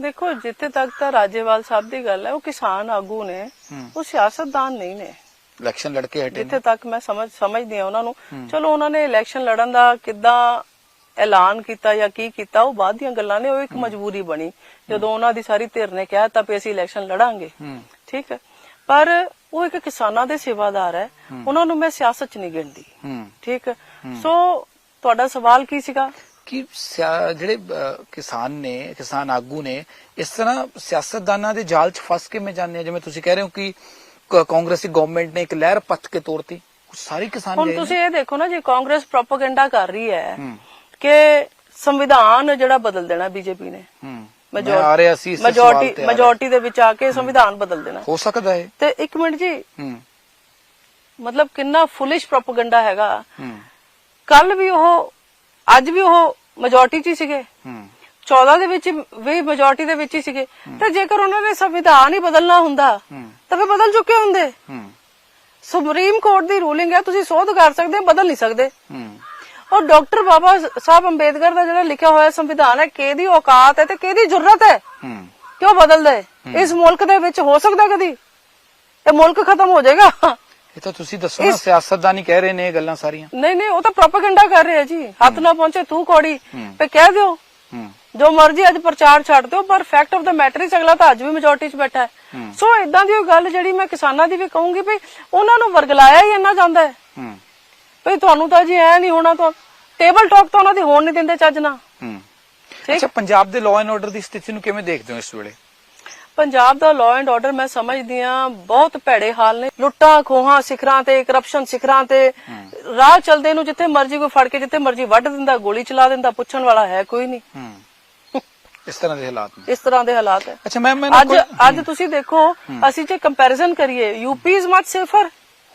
ਦੇਖੋ ਜਿੱਥੇ ਤੱਕ ਤਾਂ ਰਾਜੇਵਾਲ ਸਾਹਿਬ ਦੀ ਗੱਲ ਹੈ ਉਹ ਕਿਸਾਨ ਆਗੂ ਨੇ। ਉਹ ਸਿਆਸਤਦਾਨ ਨਹੀਂ ਨੇ। ਇਲੈਕਸ਼ਨ ਲੜ ਕੇ ਹਟੇ ਜਿੱਥੇ ਤੱਕ ਮੈਂ ਸਮਝ ਸਮਝਦੀ ਹਾਂ ਉਹਨਾਂ ਨੂੰ। ਚਲੋ ਉਹਨਾਂ ਨੇ ਇਲੈਕਸ਼ਨ ਲੜਨ ਦਾ ਕਿੱਦਾਂ ਐਲਾਨ ਕੀਤਾ ਜਾਂ ਕੀ ਕੀਤਾ ਉਹ ਬਾਅਦ ਦੀਆਂ ਗੱਲਾਂ ਨੇ ਉਹ ਇੱਕ ਮਜਬੂਰੀ ਬਣੀ। ਜਦੋਂ ਉਹਨਾਂ ਦੀ ਸਾਰੀ ਧਿਰ ਨੇ ਕਿਹਾ ਤਾਂ ਵੀ ਅਸੀਂ ਇਲੈਕਸ਼ਨ ਲੜਾਂਗੇ। ਠੀਕ ਹੈ। ਪਰ ਉਹ ਇੱਕ ਕਿਸਾਨਾਂ ਦੇ ਸੇਵਾਦਾਰ ਹੈ। ਉਹਨਾਂ ਨੂੰ ਮੈਂ ਸਿਆਸਤ 'ਚ ਨਹੀਂ ਗਿਣਦੀ। ਠੀਕ ਸੋ ਤੁਹਾਡਾ ਸਵਾਲ ਕੀ ਸੀਗਾ? ਕਿ ਜਿਹੜੇ ਕਿਸਾਨ ਨੇ ਕਿਸਾਨ ਆਗੂ ਨੇ ਇਸ ਤਰ੍ਹਾਂ ਸਿਆਸਤਦਾਨਾਂ ਦੇ ਜਾਲ 'ਚ ਫਸ ਕੇ ਮੈਂ ਜਾਂਦੇ ਆ ਜਿਵੇਂ ਤੁਸੀਂ ਕਹਿ ਰਹੇ ਹੋ ਕਿ ਕਾਂਗਰਸੀ ਗਵਰਨਮੈਂਟ ਨੇ ਇੱਕ ਲਹਿਰ ਪੱਥ ਕੇ ਤੋੜਤੀ। ਸਾਰੇ ਕਿਸਾਨ ਹੁਣ। ਤੁਸੀਂ ਇਹ ਦੇਖੋ ਨਾ ਜੀ ਕਾਂਗਰਸ ਪ੍ਰੋਪਾਗੈਂਡਾ ਕਰ ਰਹੀ ਹੈ ਕਿ ਸੰਵਿਧਾਨ ਜਿਹੜਾ ਬਦਲ ਦੇਣਾ ਬੀਜੇਪੀ ਨੇ। ਮੈਜੋਰਟੀ। ਮੈਜੋਰਟੀ ਦੇ ਵਿੱਚ ਆ ਕੇ ਸੰਵਿਧਾਨ ਬਦਲ ਦੇਣਾ। ਹੋ ਸਕਦਾ ਹੈ। ਤੇ ਇੱਕ ਮਿੰਟ ਜੀ। ਮਤਲਬ ਕਿੰਨਾ ਫੁਲਿਸ਼ ਪ੍ਰੋਪਾਗੈਂਡਾ ਹੈਗਾ। ਕੱਲ ਵੀ ਉਹ ਅੱਜ ਵੀ ਉਹ ਮੈਜੋਰਟੀ 'ਚ ਹੀ ਸੀਗੇ। ਹੂੰ। 14 ਦੇ ਵਿੱਚ ਵੀ ਮੈਜੋਰਟੀ ਦੇ ਵਿੱਚ ਹੀ ਸੀਗੇ। ਤੇ ਜੇਕਰ ਉਹਨਾਂ ਨੇ ਸੰਵਿਧਾਨ ਹੀ ਬਦਲਣਾ ਹੁੰਦਾ ਤਾਂ ਫਿਰ ਬਦਲ ਚੁੱਕੇ ਹੁੰਦੇ। ਹੂੰ। ਸੁਪਰੀਮ ਕੋਰਟ ਦੀ ਰੂਲਿੰਗ ਹੈ ਤੁਸੀਂ ਸੋਧ ਕਰ ਸਕਦੇ ਹੋ ਬਦਲ ਨਹੀਂ ਸਕਦੇ। ਹੂੰ। ਔਰ ਡਾਕਟਰ ਬਾਬਾ ਸਾਹਿਬ ਅੰਬੇਦਕਰ ਦਾ ਜਿਹੜਾ ਲਿਖਿਆ ਹੋਇਆ ਸੰਵਿਧਾਨ ਹੈ ਕਿਹਦੀ ਔਕਾਤ ਹੈ ਤੇ ਕਿਹਦੀ ਜ਼ਰੂਰਤ ਹੈ? ਹੂੰ। ਕਿਉਂ ਬਦਲਦੇ ਇਸ ਮੁਲਕ ਦੇ ਵਿੱਚ ਹੋ ਸਕਦਾ ਕਦੀ? ਇਹ ਮੁਲਕ ਖਤਮ ਹੋ ਜਾਏਗਾ? ਇਹ ਤਾਂ ਤੁਸੀਂ ਦੱਸੋ ਨਾ ਸਿਆਸਤਦਾਨ ਕਹਿ ਰਹੇ ਨੇ ਇਹ ਗੱਲਾਂ ਸਾਰੀਆਂ। ਨਹੀਂ ਨਹੀਂ ਉਹ ਤਾਂ ਪ੍ਰੋਪਾਗੈਂਡਾ ਕਰ ਰਹੇ ਜੀ। ਹੱਥ ਨਾ ਪਹੁੰਚੇ ਤੂੰ ਕੋੜੀ। ਤੇ ਕਹਿ ਦਿਓ। ਜੋ ਮਰਜ਼ੀ ਅੱਜ ਪ੍ਰਚਾਰ ਛੱਡ ਦਿਓ ਪਰ ਫੈਕਟ ਆਫ ਦਾ ਮੈਟਰ ਹੀ ਅਗਲਾ ਤਾਂ ਅੱਜ ਵੀ ਮੈਜੋਰਟੀ 'ਚ ਬੈਠਾ ਹੈ। ਸੋ ਇਦਾਂ ਦੀ ਉਹ ਗੱਲ ਜਿਹੜੀ ਮੈਂ ਕਿਸਾਨਾਂ ਦੀ ਵੀ ਕਹੂੰਗੀ ਵੀ ਉਹਨਾਂ ਨੂੰ ਵਰਗਲਾਇਆ ਹੀ ਇੰਨਾ ਜਾਂਦਾ ਹੈ। ਵੀ ਤੁਹਾਨੂੰ ਤਾਂ ਜੀ ਐ ਨਹੀਂ ਹੋਣਾ ਤਾਂ ਟੇਬਲ ਟਾਕ ਤਾਂ ਉਹਨਾਂ ਦੀ ਹੋਣ ਨਹੀਂ ਦਿੰਦੇ ਚੱਜ ਠੀਕ। ਅੱਛਾ ਪੰਜਾਬ ਦੇ ਲਾਅ ਐਂਡ ਆਰਡਰ ਦੀ ਸਥਿਤੀ ਨੂੰ ਕਿਵੇਂ ਦੇਖਦੇ ਹੋ ਇਸ ਵੇਲੇ? ਪੰਜਾਬ ਦਾ ਲਾਅ ਐਂਡ ਆਰਡਰ ਮੈਂ ਸਮਝਦੀ ਆ ਬਹੁਤ ਭੈੜੇ ਹਾਲ ਨੇ। ਲੁੱਟਾਂ ਖੋਹਾਂ ਸਿਖਰਾਂ ਤੇ ਕਰਪਸ਼ਨ ਸਿਖਰਾਂ ਤੇ। ਰਾਹ ਚਲਦੇ ਨੂੰ ਜਿੱਥੇ ਮਰਜ਼ੀ ਕੋਈ ਫੜ ਕੇ ਜਿੱਥੇ ਮਰਜ਼ੀ ਵੱਢ ਦਿੰਦਾ ਗੋਲੀ ਚਲਾ ਦਿੰਦਾ ਪੁੱਛਣ ਵਾਲਾ ਹੈ ਕੋਈ ਨਹੀਂ। ਇਸ ਤਰ੍ਹਾਂ ਦੇ ਹਾਲਾਤ ਨੇ। ਇਸ ਤਰ੍ਹਾਂ ਦੇ ਹਾਲਾਤ ਹੈ। ਅੱਛਾ ਮੈਂ ਮੈਂ ਅੱਜ ਅੱਜ ਤੁਸੀਂ ਦੇਖੋ ਅਸੀਂ ਜੇ ਕੰਪੈਰੀਜ਼ਨ ਕਰੀਏ ਯੂਪੀ ਇਜ਼ ਮਚ ਸੇਫਰ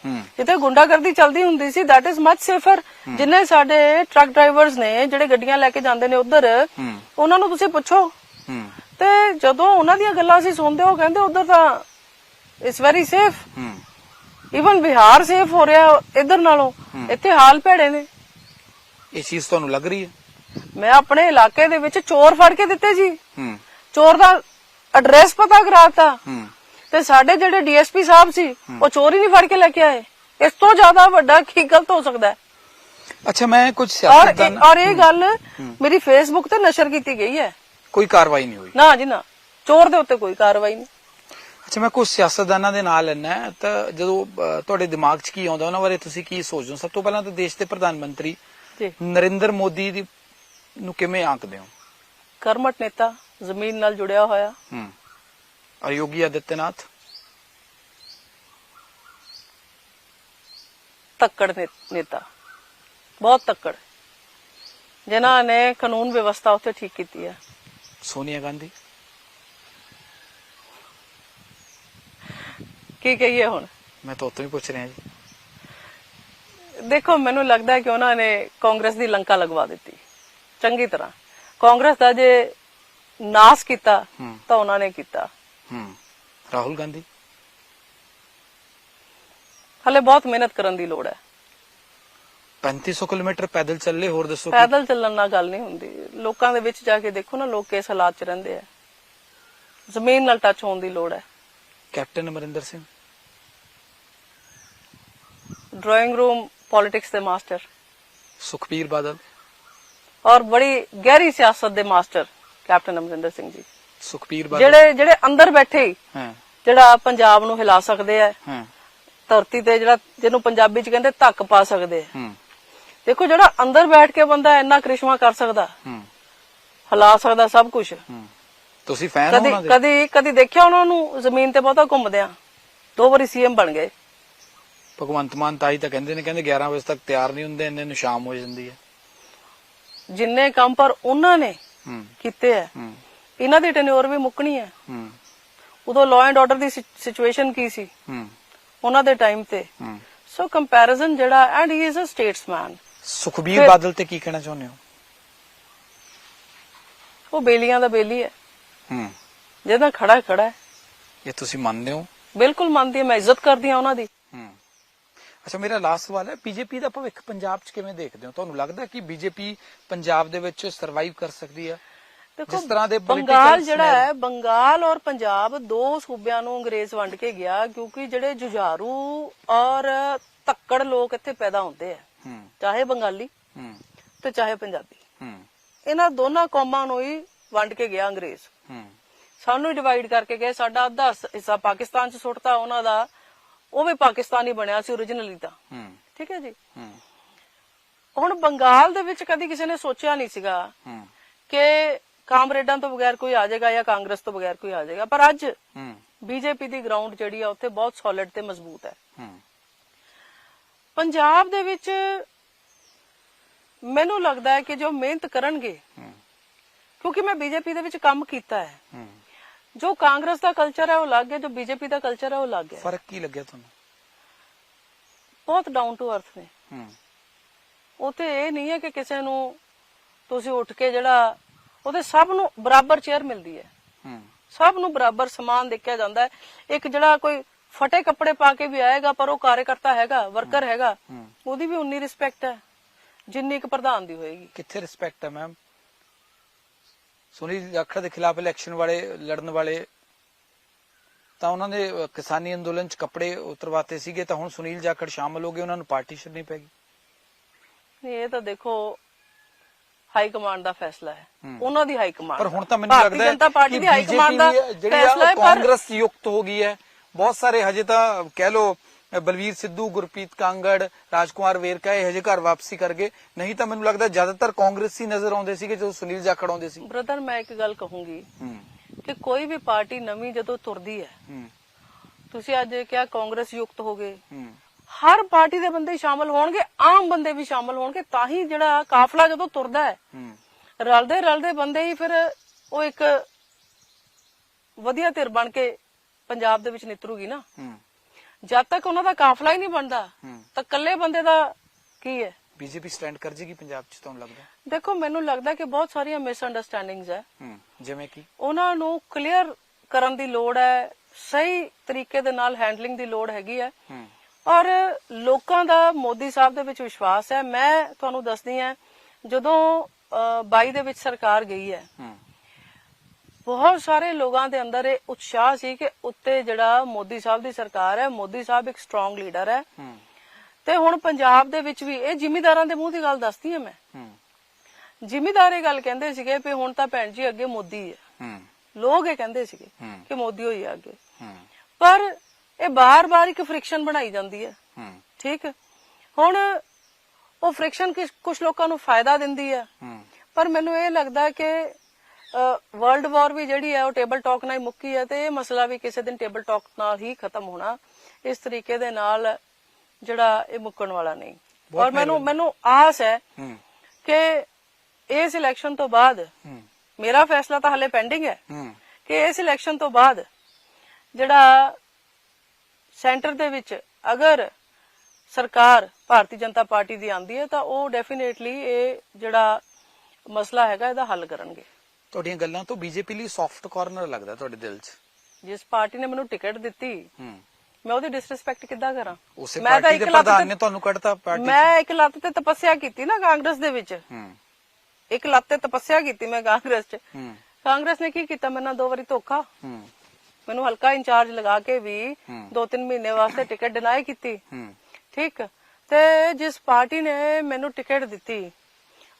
ਹੂੰ। ਜਿੱਥੇ ਗੁੰਡਾਗਰਦੀ ਚੱਲਦੀ ਹੁੰਦੀ ਸੀ that is much safer ਜਿੰਨੇ ਸਾਡੇ ਟਰੱਕ ਡਰਾਈਵਰਸ ਨੇ ਜਿਹੜੇ ਗੱਡੀਆਂ ਲੈ ਕੇ ਜਾਂਦੇ ਨੇ ਉਧਰ ਉਹਨਾਂ ਨੂੰ ਤੁਸੀਂ ਪੁੱਛੋ। ਤੇ ਜਦੋਂ ਉਹਨਾਂ ਦੀਆਂ ਗੱਲਾਂ ਅਸੀਂ ਸੁਣਦੇ ਹੋ ਕਹਿੰਦੇ ਉਧਰ ਤਾਂ it's very safe hmm. Even Bihar safe ਹੋ ਰਿਹਾ ਇਧਰ ਨਾਲੋਂ। ਇੱਥੇ ਹਾਲ ਭੈੜੇ ਨੇ। ਇਹ ਚੀਜ਼ ਤੁਹਾਨੂੰ ਲੱਗ ਰਹੀ ਹੈ? ਮੈਂ ਆਪਣੇ ਇਲਾਕੇ ਦੇ ਵਿੱਚ ਚੋਰ ਫੜ ਕੇ ਦਿੱਤੇ ਜੀ। ਹੂੰ। ਚੋਰ ਦਾ ਐਡਰੈਸ ਪਤਾ ਕਰਾਤਾ। ਹੂੰ। ਤੇ ਸਾਡੇ ਜਿਹੜੇ ਡੀਐਸਪੀ ਸਾਹਿਬ ਸੀ ਉਹ ਚੋਰ ਹੀ ਨਹੀਂ ਫੜ ਕੇ ਲੈ ਕੇ ਆਏ। ਇਸ ਤੋਂ ਜ਼ਿਆਦਾ ਵੱਡਾ ਕੀ ਗਲਤ ਹੋ ਸਕਦਾ ਹੈ? ਅੱਛਾ ਮੈਂ ਕੁਝ ਔਰ ਸਿਆਸਤਦਾਨ ਔਰ ਇਹ ਗੱਲ ਮੇਰੀ ਫੇਸਬੁੱਕ ਤੇ ਨਸ਼ਰ ਕੀਤੀ ਗਈ ਹੈ। ਕੋਈ ਕਾਰਵਾਈ ਨਹੀਂ ਹੋਈ। ਨਾ ਜੀ ਨਾ। ਚੋਰ ਦੇ ਉੱਤੇ ਕੋਈ ਕਾਰਵਾਈ ਨਹੀਂ। ਅੱਛਾ ਮੈਂ ਕੁਝ ਸਿਆਸਤਦਾਨਾਂ ਦੇ ਨਾਲ ਲੈਣਾ ਹੈ। ਤਾਂ ਜਦੋਂ ਅਹ, ਤੁਹਾਡੇ ਦਿਮਾਗ 'ਚ ਕੀ ਆਉਂਦਾ ਉਹਨਾਂ ਬਾਰੇ ਤੁਸੀਂ ਕੀ ਸੋਚਦੇ ਹੋ? ਸਭ ਤੋਂ ਪਹਿਲਾਂ ਤਾਂ ਦੇਸ਼ ਦੇ ਪ੍ਰਧਾਨ ਮੰਤਰੀ ਜੀ। ਨਰਿੰਦਰ ਮੋਦੀ ਦੀ ਨੂੰ ਕਿਵੇਂ ਆਂਕਦੇ ਹੋ? ਕਰਮਟ ਨੇਤਾ ਜ਼ਮੀਨ ਨਾਲ ਜੁੜਿਆ ਹੋਇਆ। ਹੂੰ। ਔਰ ਯੋਗੀ ਆਦਿੱਤਿਆਨਾਥ? ਤੱਕੜ ਨੇ- ਨੇਤਾ। ਬਹੁਤ ਤੱਕੜ। ਜਿਨ੍ਹਾਂ ਨੇ ਕਾਨੂੰਨ ਵਿਵਸਥਾ ਉੱਤੇ ਠੀਕ ਕੀਤੀ ਹੈ। ਸੋਨੀਆ ਗਾਂਧੀ? ਕੀ ਕਹੀਏ ਹੁਣ? ਮੈਂ ਤਾਂ ਉਤੋਂ ਹੀ ਪੁੱਛ ਰਿਹਾ ਜੀ। ਦੇਖੋ ਮੈਨੂੰ ਲੱਗਦਾ ਹੈ ਕਿ ਉਹਨਾਂ ਨੇ ਕਾਂਗਰਸ ਦੀ ਲੰਕਾ ਲਗਵਾ ਦਿੱਤੀ। ਚੰਗੀ ਤਰ੍ਹਾਂ। ਕਾਂਗਰਸ ਦਾ ਜੇ ਨਾਸ ਕੀਤਾ ਹੂੰ। ਤਾਂ ਉਹਨਾਂ ਨੇ ਕੀਤਾ। ਹੂੰ। ਰਾਹੁਲ ਗਾਂਧੀ? ਹਲੇ ਬਹੁਤ ਮਿਹਨਤ ਕਰਨ ਦੀ ਲੋੜ ਹੈ। 3500 ਕਿਲੋਮੀਟਰ ਪੈਦਲ ਚੱਲੇ ਹੋਰ ਦੱਸੋ ਕੀ? ਪੈਦਲ ਚੱਲਣ ਨਾਲ ਗੱਲ ਨਹੀਂ ਹੁੰਦੀ। ਲੋਕਾਂ ਦੇ ਵਿੱਚ ਜਾ ਕੇ ਦੇਖੋ ਨਾ ਲੋਕ ਕਿਸ ਹਾਲਾਤ 'ਚ ਰਹਿੰਦੇ ਆ। ਜ਼ਮੀਨ ਨਾਲ ਟੱਚ ਹੋਣ ਦੀ ਲੋੜ ਹੈ। Captain Amarinder Singh. Drawing room politics ਦੇ ਮਾਸਟਰ ਸੁਖਬੀਰ ਬਾਦਲ। ਔਰ ਬੜੀ ਗਹਿਰੀ ਸਿਆਸਤ ਦੇ ਮਾਸਟਰ ਕੈਪਟਨ ਅਮਰਿੰਦਰ ਸਿੰਘ ਜੀ। ਸੁਖਬੀਰ ਬਾਦਲ। ਜਿਹੜੇ ਜਿਹੜੇ ਅੰਦਰ ਬੈਠੇ ਹੀ ਹਾਂ। ਜਿਹੜਾ ਪੰਜਾਬ ਨੂੰ ਹਿਲਾ ਸਕਦੇ ਆ ਹਾਂ। ਧਰਤੀ ਤੇ ਜਿਹੜਾ ਜਿਹਨੂੰ ਪੰਜਾਬੀ ਚ ਕਹਿੰਦੇ ਧੱਕ ਪਾ ਸਕਦੇ ਆ। ਹੂੰ। ਦੇਖੋ ਜਿਹੜਾ ਅੰਦਰ ਬੈਠ ਕੇ ਬੰਦਾ ਇੰਨਾ ਕ੍ਰਿਸ਼ਮਾ ਕਰ ਸਕਦਾ ਹੂੰ। ਹਿਲਾ ਸਕਦਾ ਸਭ ਕੁਝ ਹੂੰ। ਤੁਸੀਂ ਫੈਨ ਹੋ ਕਦੀ ਉਹਨਾਂ ਦੇ ਕਦੀ ਕਦੀ ਦੇਖਿਆ ਉਹਨਾਂ ਨੂੰ ਜ਼ਮੀਨ ਤੇ ਬਹੁਤਾ ਘੁੰਮਦਿਆਂ? ਦੋ ਵਾਰੀ ਸੀਐਮ ਬਣ ਗਏ। ਭਗਵੰਤ ਮਾਨ ਤਾਈ ਤਾਂ ਕਹਿੰਦੇ ਨੇ ਕਹਿੰਦੇ 11 ਵਜੇ ਤੱਕ ਤਿਆਰ ਨਹੀਂ ਹੁੰਦੇ ਇੰਨੇ ਨੂੰ ਸ਼ਾਮ ਹੋ ਜਾਂਦੀ ਹੈ। ਜਿੰਨੇ ਕੰਮ ਪਰ ਉਹਨਾਂ ਨੇ ਹੂੰ। ਕੀਤੇ ਆ ਹੂੰ। ਇਹਨਾਂ ਦੀ ਟੈਨਿਓਰ ਵੀ ਮੁੱਕਣੀ ਹੈ ਹੂੰ। ਉਦੋਂ ਲਾਅ ਐਂਡ ਆਰਡਰ ਦੀ ਸਿਚੁਏਸ਼ਨ ਕੀ ਸੀ? ਹੂੰ। ਉਹਨਾਂ ਦੇ ਟਾਈਮ ਤੇ। ਹੂੰ। ਸੋ ਕੰਪੈਰੀਜ਼ਨ ਜਿਹੜਾ and he is a statesman Sukhbir ਫਿਰ- ਬਾਦਲ ਤੇ ਕੀ ਕਹਿਣਾ ਚਾਹੁੰਦੇ ਹੋ? ਉਹ ਬੇਲੀਆਂ ਦਾ ਬੇਲੀ ਹੈ। ਹੂੰ। ਜਿਹਦਾ ਖੜਾ ਖੜਾ ਹੈ। ਇਹ ਤੁਸੀਂ ਮੰਨਦੇ ਹੋ? ਬਿਲਕੁਲ ਮੰਨਦੀ ਹਾਂ ਮੈਂ ਇੱਜ਼ਤ ਕਰਦੀ ਹਾਂ ਉਹਨਾਂ ਦੀ। ਹੂੰ। ਅੱਛਾ ਮੇਰਾ ਲਾਸਟ ਸਵਾਲ ਹੈ ਬੀਜੇਪੀ ਦਾ ਭਵਿੱਖ ਪੰਜਾਬ 'ਚ ਕਿਵੇਂ ਦੇਖਦੇ ਹੋ? ਤੁਹਾਨੂੰ ਲੱਗਦਾ ਕਿ ਬੀਜੇਪੀ ਪੰਜਾਬ ਦੇ ਵਿੱਚ ਸਰਵਾਈਵ ਕਰ ਸਕਦੀ ਹੈ? ਦੇਖੋ ਜਿਸ ਤਰ੍ਹਾਂ ਦੇ ਬੰਗਾਲ ਜਿਹੜਾ ਹੈ ਬੰਗਾਲ ਔਰ ਪੰਜਾਬ ਦੋ ਸੂਬਿਆਂ ਨੂੰ ਅੰਗਰੇਜ਼ ਵੰਡ ਕੇ ਗਿਆ ਕਿਉਂਕਿ ਜਿਹੜੇ ਜੁਝਾਰੂ ਔਰ ਤੱਕੜ ਲੋਕ ਇੱਥੇ ਪੈਦਾ ਹੁੰਦੇ ਆ। ਹੂੰ ਚਾਹੇ ਬੰਗਾਲੀ ਹੂੰ। ਤੇ ਚਾਹੇ ਪੰਜਾਬੀ। ਹੂੰ। ਇਹਨਾਂ ਦੋਨਾਂ ਕੌਮਾਂ ਨੂੰ ਹੀ ਵੰਡ ਕੇ ਗਿਆ ਅੰਗਰੇਜ਼। ਹੂੰ। ਸਾਨੂੰ ਡਿਵਾਈਡ ਕਰਕੇ ਗਏ। ਸਾਡਾ ਅੱਧਾ ਹਿੱਸ- ਪਾਕਿਸਤਾਨ ਚ ਸੁੱਟਤਾ ਉਹਨਾਂ ਦਾ ਉਹ ਵੀ ਪਾਕਿਸਤਾਨੀ ਬਣਿਆ ਸੀ originally ਤਾਂ। ਹੂੰ। ਠੀਕ ਹੈ ਜੀ? ਹੂੰ। ਹੁਣ ਬੰਗਾਲ ਦੇ ਵਿੱਚ ਕਦੀ ਕਿਸੇ ਨੇ ਸੋਚਿਆ ਨਹੀਂ ਸੀਗਾ ਹੂੰ। ਕਿ ਕਾਮਰੇਡਾਂ ਤੋਂ ਬਗੈਰ ਕੋਈ ਆ ਜਾਏਗਾ ਜਾਂ ਕਾਂਗਰਸ ਤੋਂ ਬਗੈਰ ਕੋਈ ਆ ਜਾਏਗਾ। ਪਰ ਅੱਜ ਹੂੰ। ਬੀਜੇਪੀ ਦੀ ਗਰਾਊਂਡ ਜਿਹੜੀ ਆ ਉੱਥੇ ਬਹੁਤ ਸੋਲਿਡ ਤੇ ਮਜ਼ਬੂਤ ਹੈ। ਹੂੰ। ਪੰਜਾਬ ਦੇ ਵਿੱਚ ਮੈਨੂੰ ਲੱਗਦਾ ਹੈ ਕਿ ਜੋ ਮਿਹਨਤ ਕਰਨਗੇ ਕਿਉਂਕਿ ਮੈਂ ਬੀਜੇਪੀ ਦੇ ਵਿੱਚ ਕੰਮ ਕੀਤਾ ਹੈ। ਜੋ ਕਾਂਗਰਸ ਦਾ ਕਲਚਰ ਹੈ ਉਹ ਅਲੱਗ ਹੈ ਜੋ ਬੀਜੇਪੀ ਦਾ ਕਲਚਰ ਹੈ ਉਹ ਅਲੱਗ ਹੈ। ਫ਼ਰਕ ਕੀ ਲੱਗਿਆ ਤੁਹਾਨੂੰ? ਬਹੁਤ ਡਾਊਨ ਟੂ ਅਰਥ ਨੇ। ਹੂੰ। ਉਥੇ ਇਹ ਨਹੀਂ ਹੈ ਕਿ ਕਿਸੇ ਨੂੰ ਤੁਸੀਂ ਉੱਠ ਕੇ ਜਿਹੜਾ ਉਹਦੇ ਸਭ ਨੂੰ ਬਰਾਬਰ ਚੇਅਰ ਮਿਲਦੀ ਹੈ। ਹੂੰ। ਸਭ ਨੂੰ ਬਰਾਬਰ ਸਮਾਨ ਦੇਖਿਆ ਜਾਂਦਾ ਹੈ। ਇੱਕ ਜਿਹੜਾ ਕੋਈ ਫਟੇ ਕੱਪੜੇ ਪਾ ਕੇ ਵੀ ਆਏਗਾ ਪਰ ਉਹ ਕਾਰਜਕਰਤਾ ਹੈਗਾ ਵਰਕਰ ਹੈਗਾ। ਉਹਦੀ ਵੀ ਉਨੀ ਰਿਸਪੈਕਟ ਹੈ ਜਿੰਨੀ ਇੱਕ ਪ੍ਰਧਾਨ ਦੀ ਹੋਏਗੀ। ਕਿੱਥੇ ਰਿਸਪੈਕਟ ਹੈ ਮੈਮ ਸੁਨੀਲ ਜਾਖੜ ਦੇ ਖਿਲਾਫ ਇਲੈਕਸ਼ਨ ਵਾਲੇ ਲੜਨ ਵਾਲੇ ਤਾਂ ਉਹਨਾਂ ਅਹ, ਕਿਸਾਨੀ ਅੰਦੋਲਨ ਚ ਕੱਪੜੇ ਉਤਰਵਾਤੇ ਸੀਗੇ ਤਾਂ ਹੁਣ ਸੁਨੀਲ ਜਾਖੜ ਸ਼ਾਮਲ ਹੋ ਗਏ ਉਹਨਾਂ ਨੂੰ ਪਾਰਟੀ ਛੱਡਣੀ ਪੈਗੀ ਨਹੀਂ, ਇਹ ਤਾਂ ਦੇਖੋ ਹਾਈ ਕਮਾਂਡ ਦਾ ਫੈਸਲਾ ਹੈ। ਉਹਨਾਂ ਦੀ ਹਾਈ ਕਮਾਂਡ ਪਰ ਹੁਣ ਤਾਂ ਮੈਨੂੰ ਲੱਗਦਾ ਹੈ ਜਨਤਾ ਪਾਰਟੀ ਦੀ ਹਾਈ ਕਮਾਂਡ ਦਾ ਫੈਸਲਾ ਹੈ ਕਾਂਗਰਸ ਯੁਕਤ ਹੋ ਗਈ ਹੈ। ਬਹੁਤ ਸਾਰੇ ਹਜੇ ਤਾਂ ਕਹਿ ਲੋ ਬਲਵੀਰ ਸਿੱਧੂ ਗੁਰਪ੍ਰੀਤ ਕਾਂਗੜ ਰਾਜਕੁਮਾਰ ਵੇਰਕਾ ਇਹ ਹਜੇ ਘਰ ਵਾਪਸੀ ਕਰ ਗਏ। ਨਹੀਂ ਤਾਂ ਮੈਨੂੰ ਲੱਗਦਾ ਜ਼ਿਆਦਾਤਰ ਕਾਂਗਰਸੀ ਨਜ਼ਰ ਆਉਂਦੇ ਸੀਗੇ ਜਦੋਂ ਸੁਨੀਲ ਜਾਖੜ ਆਉਂਦੇ ਸੀ। ਬ੍ਰਦਰ ਮੈਂ ਇੱਕ ਗੱਲ ਕਹੂੰਗੀ ਕਿ ਕੋਈ ਵੀ ਪਾਰਟੀ ਨਵੀਂ ਜਦੋਂ ਤੁਰਦੀ ਹੈ ਤੁਸੀਂ ਅੱਜ ਕਿਹਾ ਕਾਂਗਰਸ ਯੁਕਤ ਹੋ ਗਏ। ਹਰ ਪਾਰਟੀ ਦੇ ਬੰਦੇ ਸ਼ਾਮਲ ਹੋਣਗੇ ਆਮ ਬੰਦੇ ਵੀ ਸ਼ਾਮਲ ਹੋਣਗੇ ਤਾਂ ਹੀ ਜਿਹੜਾ ਕਾਫਲਾ ਜਦੋਂ ਤੁਰਦਾ ਹੈ ਹੂੰ। ਰਲਦੇ ਰਲਦੇ ਬੰਦੇ ਹੀ ਫਿਰ ਉਹ ਇੱਕ ਵਧੀਆ ਧਿਰ ਬਣ ਕੇ ਪੰਜਾਬ ਦੇ ਵਿੱਚ ਨਿਤਰੂਗੀ ਨਾ। ਜਦ ਤੱਕ ਉਹਨਾਂ ਦਾ ਕਾਫਲਾ ਹੀ ਨਹੀਂ ਬਣਦਾ। ਤਾਂ ਇਕੱਲੇ ਬੰਦੇ ਦਾ ਕੀ ਹੈ? ਬੀਜੇਪੀ ਸਟੈਂਡ ਕਰ ਜੇਗੀ ਪੰਜਾਬ 'ਚ ਤੁਹਾਨੂੰ ਲੱਗਦਾ? ਦੇਖੋ ਮੈਨੂੰ ਲੱਗਦਾ ਕਿ ਬਹੁਤ ਸਾਰੀਆਂ ਮਿਸਅੰਡਰਸਟੈਂਡਿੰਗਸ ਹੈ। ਹੂੰ ਜਿਵੇਂ ਕਿ? ਉਹਨਾਂ ਨੂੰ ਕਲੀਅਰ ਕਰਨ ਦੀ ਲੋੜ ਹੈ ਸਹੀ ਤਰੀਕੇ ਦੇ ਨਾਲ ਹੈਂਡਲਿੰਗ ਦੀ ਲੋੜ ਹੈਗੀ ਹੈ। ਔਰ ਲੋਕਾਂ ਦਾ ਮੋਦੀ ਸਾਹਿਬ ਦੇ ਵਿੱਚ ਵਿਸ਼ਵਾਸ ਹੈ। ਮੈਂ ਤੁਹਾਨੂੰ ਦੱਸਦੀ ਹਾਂ ਜਦੋਂ ਅਹ, 22 ਦੇ ਵਿੱਚ ਸਰਕਾਰ ਗਈ ਹੂੰ। ਬਹੁਤ ਸਾਰੇ ਲੋਕਾਂ ਦੇ ਅੰਦਰ ਇਹ ਉਤਸ਼ਾਹ ਸੀ ਕਿ ਉੱਤੇ ਜਿਹੜਾ ਮੋਦੀ ਸਾਹਿਬ ਦੀ ਸਰਕਾਰ ਹੈ ਮੋਦੀ ਸਾਹਿਬ ਇੱਕ ਸਟਰੋਂਗ ਲੀਡਰ ਹੈ। ਤੇ ਹੁਣ ਪੰਜਾਬ ਦੇ ਵਿੱਚ ਵੀ ਇਹ ਜ਼ਿਮੀਦਾਰਾਂ ਦੇ ਮੂੰਹ ਦੀ ਗੱਲ ਦੱਸਦੀ ਹਾਂ ਮੈਂ। ਜ਼ਿਮੀਦਾਰ ਇਹ ਗੱਲ ਕਹਿੰਦੇ ਸੀਗੇ ਵੀ ਹੁਣ ਤਾਂ ਭੈਣ ਜੀ ਅੱਗੇ ਮੋਦੀ ਹੈ। ਲੋਕ ਇਹ ਕਹਿੰਦੇ ਸੀਗੇ। ਕਿ ਮੋਦੀ ਹੋਈ ਹੈ ਅੱਗੇ। ਪਰ ਇਹ ਬਾਰ-ਬਾਰ ਇੱਕ ਫ੍ਰਿਕਸ਼ਨ ਬਣਾਈ ਜਾਂਦੀ ਹੈ। ਠੀਕ। ਹੁਣ ਉਹ ਫ੍ਰਿਕਸ਼ਨ ਕੁਝ ਲੋਕਾਂ ਨੂੰ ਫਾਇਦਾ ਦਿੰਦੀ ਹੈ। ਪਰ ਮੈਨੂੰ ਇਹ ਲੱਗਦਾ ਕਿ ਵਰਲਡ ਵਾਰ ਵੀ ਜਿਹੜੀ ਹੈ ਉਹ ਟੇਬਲ ਟਾਕ ਨਾਲ ਹੀ ਮੁੱਕੀ ਹੈ ਤੇ ਇਹ ਮਸਲਾ ਵੀ ਕਿਸੇ ਦਿਨ ਟੇਬਲ ਟਾਕ ਨਾਲ ਹੀ ਖਤਮ ਹੋਣਾ। ਇਸ ਤਰੀਕੇ ਦੇ ਨਾਲ ਜਿਹੜਾ ਇਹ ਮੁੱਕਣ ਵਾਲਾ ਨਹੀਂ। ਔਰ ਮੈਨੂੰ ਮੈਨੂੰ ਆਸ ਹੈ ਕਿ ਇਸ ਇਲੈਕਸ਼ਨ ਤੋਂ ਬਾਅਦ ਮੇਰਾ ਫੈਸਲਾ ਤਾਂ ਹਲੇ ਪੈਂਡਿੰਗ ਹੂੰ। ਕਿ ਇਸ ਇਲੈਕਸ਼ਨ ਤੋਂ ਬਾਅਦ ਜਿਹੜਾ ਸੈਂਟਰ ਦੇ ਵਿੱਚ ਅਗਰ ਸਰਕਾਰ ਭਾਰਤੀ ਜਨਤਾ ਪਾਰਟੀ ਦੀ ਆਂਦੀ ਹੈ ਤਾਂ ਉਹ ਡੈਫੀਨੇਟਲੀ ਇਹ ਜਿਹੜਾ ਮਸਲਾ ਹੈਗਾ ਇਹਦਾ ਹੱਲ ਕਰਨਗੇ। ਤੁਹਾਡੀਆਂ ਗੱਲਾਂ ਤੋਂ ਬੀਜੇਪੀ ਲਈ ਸੌਫਟ ਕਾਰਨਰ ਲੱਗਦਾ ਤੁਹਾਡੇ ਦਿਲ 'ਚ। ਜਿਸ ਪਾਰਟੀ ਨੇ ਮੈਨੂੰ ਟਿਕਟ ਦਿੱਤੀ ਹੂੰ। ਮੈਂ ਉਹਦੀ ਡਿਸਰੈਸਪੈਕਟ ਕਿੱਦਾਂ ਕਰਾਂ? ਉਸੇ ਮੈਂ ਤਾਂ ਪਾਰਟੀ ਦੇ ਇੱਕ ਲੱਤ ਪ੍ਰਧਾਨ ਤੇ- ਨੇ ਤੁਹਾਨੂੰ ਕੱਢਤਾ ਪਾਰਟੀ। ਮੈਂ ਇੱਕ ਲੱਤ ਤੇ ਤਪੱਸਿਆ ਕੀਤੀ ਨਾ ਕਾਂਗਰਸ ਦੇ ਵਿੱਚ। ਹੂੰ। ਇੱਕ ਲੱਤ ਤੇ ਤਪੱਸਿਆ ਕੀਤੀ ਮੈਂ ਕਾਂਗਰਸ 'ਚ। ਹੂੰ। ਕਾਂਗਰਸ ਨੇ ਕੀ ਕੀਤਾ? ਮੇਰੇ ਨਾਲ ਦੋ ਵਾਰੀ ਧੋਖਾ। ਹੂੰ। ਮੈਨੂੰ ਹਲਕਾ ਇੰਚਾਰਜ ਲਗਾ ਕੇ ਵੀ ਹੂੰ। ਦੋ ਤਿੰਨ ਮਹੀਨੇ ਵਾਸਤੇ ਟਿਕਟ ਡਿਨਾਈ ਕੀਤੀ। ਹੂੰ। ਠੀਕ। ਤੇ ਜਿਸ ਪਾਰਟੀ ਨੇ ਮੈਨੂੰ ਟਿਕਟ ਦਿੱਤੀ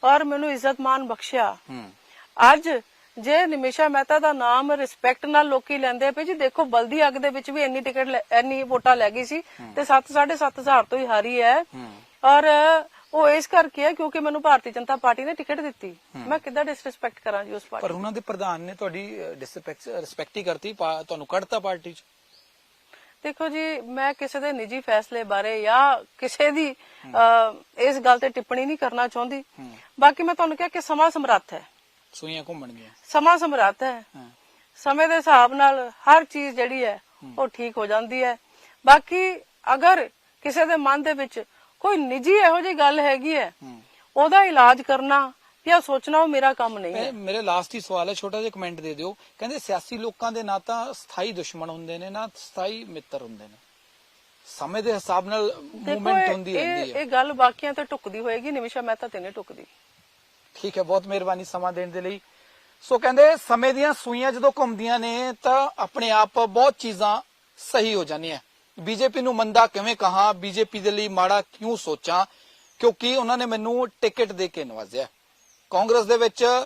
ਔਰ ਮੈਨੂੰ ਇੱਜ਼ਤ ਮਾਨ ਬਖਸ਼ਿਆ ਹੂੰ। ਅੱਜ ਜੇ ਨਿਮਿਸ਼ਾ ਮਹਿਤਾ ਦਾ ਨਾਮ ਰਿਸਪੈਕਟ ਨਾਲ ਲੋਕੀ ਲੈਂਦੇ ਪਏ ਜੀ ਦੇਖੋ ਬਲਦੀ ਅੱਗ ਦੇ ਵਿੱਚ ਵੀ ਇੰਨੀ ਟਿਕਟ ਇੰਨੀ ਵੋਟਾਂ ਲੈ ਗਈ ਸੀ ਤੇ 7 ਹਜ਼ਾਰ ਤੋਂ ਹੀ ਹਾਰੀ ਹੈ। ਔਰ ਉਹ ਇਸ ਕਰਕੇ ਹੈ ਕਿਉਂਕਿ ਮੈਨੂੰ ਭਾਰਤੀ ਜਨਤਾ ਪਾਰਟੀ ਨੇ ਟਿਕਟ ਦਿੱਤੀ। ਮੈਂ ਕਿੱਦਾਂ ਡਿਸਰੈਸਪੈਕਟ ਕਰਾਂ ਜੀ ਉਸ ਪਾਰਟੀ ਪਰ ਉਹਨਾਂ ਦੇ ਪ੍ਰਧਾਨ ਨੇ ਤੁਹਾਡੀ ਡਿਸਪੈਕਟ ਰਿਸਪੈਕਟ ਹੀ ਕਰਤੀ ਤੁਹਾਨੂੰ ਕੱਢਤਾ ਪਾਰਟੀ 'ਚ। ਦੇਖੋ ਜੀ ਮੈਂ ਕਿਸੇ ਦੇ ਨਿੱਜੀ ਫੈਸਲੇ ਬਾਰੇ ਜਾਂ ਕਿਸੇ ਦੀ ਇਸ ਗੱਲ ਤੇ ਟਿੱਪਣੀ ਨਹੀਂ ਕਰਨਾ ਚਾਹੁੰਦੀ। ਬਾਕੀ ਮੈਂ ਤੁਹਾਨੂੰ ਕਿਹਾ ਕਿ ਸਮਾਂ ਸਮਰੱਥ ਹੈ। ਸੂਈਆਂ ਘੁੰਮਣ ਗਈਆਂ ਸਮਾਂ ਸਮਰੱਥ ਹੈ। ਹਾਂ। ਸਮੇਂ ਦੇ ਹਿਸਾਬ ਨਾਲ ਹਰ ਚੀਜ਼ ਜਿਹੜੀ ਹੈ ਉਹ ਠੀਕ ਹੋ ਜਾਂਦੀ ਹੈ। ਬਾਕੀ ਅਗਰ ਕਿਸੇ ਦੇ ਮਨ ਦੇ ਵਿੱਚ ਕੋਈ ਨਿੱਜੀ ਇਹੋ ਜਿਹੀ ਗੱਲ ਹੈਗੀ ਹੈ ਉਹਦਾ ਇਲਾਜ ਕਰਨਾ ਜਾਂ ਸੋਚਣਾ ਉਹ ਮੇਰਾ ਕੰਮ ਨਹੀਂ ਹੈ। ਮੈਂ- ਮੇਰੇ ਲਾਸਟ ਹੀ ਸਵਾਲ ਹੈ ਛੋਟਾ ਜਿਹਾ ਕਮੈਂਟ ਦੇ ਦਿਓ। ਕਹਿੰਦੇ ਸਿਆਸੀ ਲੋਕਾਂ ਦੇ ਨਾ ਤਾਂ ਸਥਾਈ ਦੁਸ਼ਮਣ ਹੁੰਦੇ ਨੇ ਨਾ ਸਥਾਈ ਮਿੱਤਰ ਹੁੰਦੇ ਨੇ। ਸਮੇਂ ਦੇ ਹਿਸਾਬ ਨਾਲ ਮੂਵਮੈਂਟ ਹੁੰਦੀ ਰਹਿੰਦੀ ਹੈ। ਇਹ ਗੱਲ ਬਾਕੀਆਂ ਤੇ ਟੁਕਦੀ ਹੋਏਗੀ ਨਿਮਿਸ਼ਾ ਮਹਿਤਾ ਤੇ ਨਹੀਂ ਟੁਕਦੀ। ਠੀਕ ਹੈ, ਬਹੁਤ ਮਿਹਰਬਾਨੀ ਸਮਾਂ ਦੇਣ ਦੇ ਲਈ। ਸੋ ਕਹਿੰਦੇ, ਸਮੇਂ ਦੀਆਂ ਸੂਈਆਂ ਜਦੋਂ ਘੁੰਮਦੀਆਂ ਨੇ, ਤਾਂ ਆਪਣੇ ਆਪ ਬਹੁਤ ਚੀਜ਼ਾਂ ਸਹੀ ਹੋ ਜਾਂਦੀਆਂ। ਬੀਜੇਪੀ ਨੂੰ ਮੰਦਾ ਕਿਵੇਂ ਕਹਾ? ਬੀਜੇਪੀ ਦੇ ਲਈ ਮਾੜਾ ਕਿਉਂ ਸੋਚਾਂ? ਕਿਉਂਕਿ ਉਹਨਾਂ ਨੇ ਮੈਨੂੰ ਟਿਕਟ ਦੇ ਕੇ ਨਵਾਜ਼ਿਆ। ਕਾਂਗਰਸ ਦੇ ਵਿੱਚ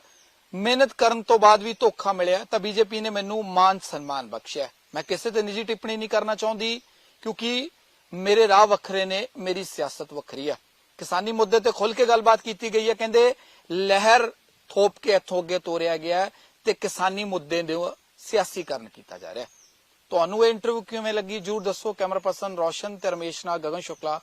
ਮਿਹਨਤ ਕਰਨ ਤੋਂ ਬਾਅਦ ਵੀ ਧੋਖਾ ਮਿਲਿਆ, ਤਾਂ ਬੀਜੇਪੀ ਨੇ ਮੈਨੂੰ ਮਾਨ ਸਨਮਾਨ ਬਖਸ਼ਿਆ। ਮੈਂ ਕਿਸੇ ਤੇ ਨਿੱਜੀ ਟਿੱਪਣੀ ਨਹੀਂ ਕਰਨਾ ਚਾਹੁੰਦੀ, ਕਿਉਂਕਿ ਮੇਰੇ ਰਾਹ ਵੱਖਰੇ ਨੇ, ਮੇਰੀ ਸਿਆਸਤ ਵੱਖਰੀ ਆ। ਕਿਸਾਨੀ ਮੁੱਦੇ ਤੇ ਖੁੱਲ ਕੇ ਗੱਲਬਾਤ ਕੀਤੀ ਗਈ ਹੈ, ਕਹਿੰਦੇ ਲਹਿਰ ਥੋਪ ਕੇ ਇੱਥੋਂ ਅੱਗੇ ਤੋਰਿਆ ਗਿਆ ਤੇ ਕਿਸਾਨੀ ਮੁੱਦੇ ਦੇ ਸਿਆਸੀਕਰਨ ਕੀਤਾ ਜਾ ਰਿਹਾ ਤੁਹਾਨੂੰ ਇਹ ਇੰਟਰਵਿਊ ਕਿਵੇਂ ਲੱਗੀ? ਜਰੂਰ ਦੱਸੋ। ਕੈਮਰਾ ਪਰਸਨ ਰੋਸ਼ਨ ਤੇ ਰਮੇਸ਼ ਨਾਲ ਗਗਨ ਸ਼ੁਕਲਾ।